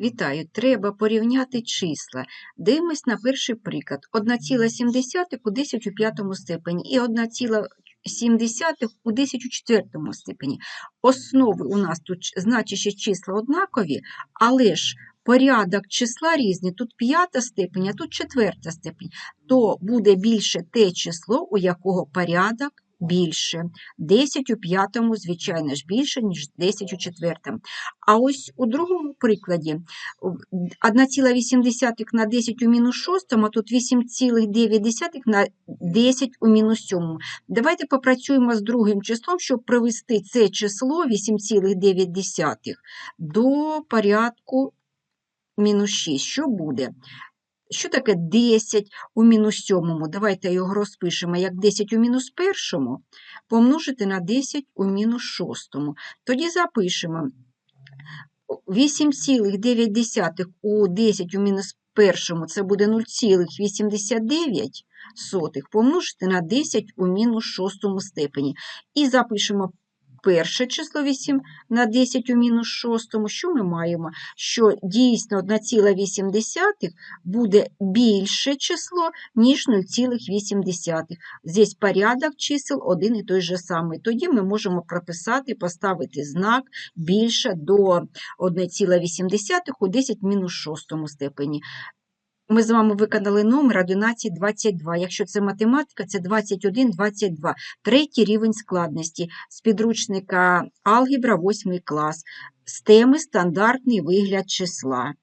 Вітаю! Треба порівняти числа. Дивимось на перший приклад. 1,7 у 10 у п'ятому степені і 1,7 у 10 у четвертому степені. Основи у нас тут значущі числа однакові, але ж порядок числа різний. Тут п'ята степень, а тут четверта степень. То буде більше те число, у якого порядок більше. 10 у п'ятому, звичайно ж, більше, ніж 10 у четвертому. А ось у другому прикладі 1,8 на 10 у мінус 6, а тут 8,9 на 10 у мінус 7. Давайте попрацюємо з другим числом, щоб привести це число 8,9 до порядку мінус 6. Що буде? Що таке 10 у мінус 7? Давайте його розпишемо як 10 у мінус 1 помножити на 10 у мінус 6. Тоді запишемо 8,9 у 10 у мінус 1 це буде 0,89 помножити на 10 у мінус 6 степені. І запишемо перше число 8 на 10 у мінус 6. Що ми маємо? Що дійсно 1,8 буде більше число, ніж 0,8. Здесь порядок чисел один і той же самий. Тоді ми можемо прописати, поставити знак більше до 1,8 у 10 мінус 6 степені. Ми з вами виконали номер 1122. Якщо це математика, це 2122. Третій рівень складності з підручника алгебра 8 клас. З теми стандартний вигляд числа.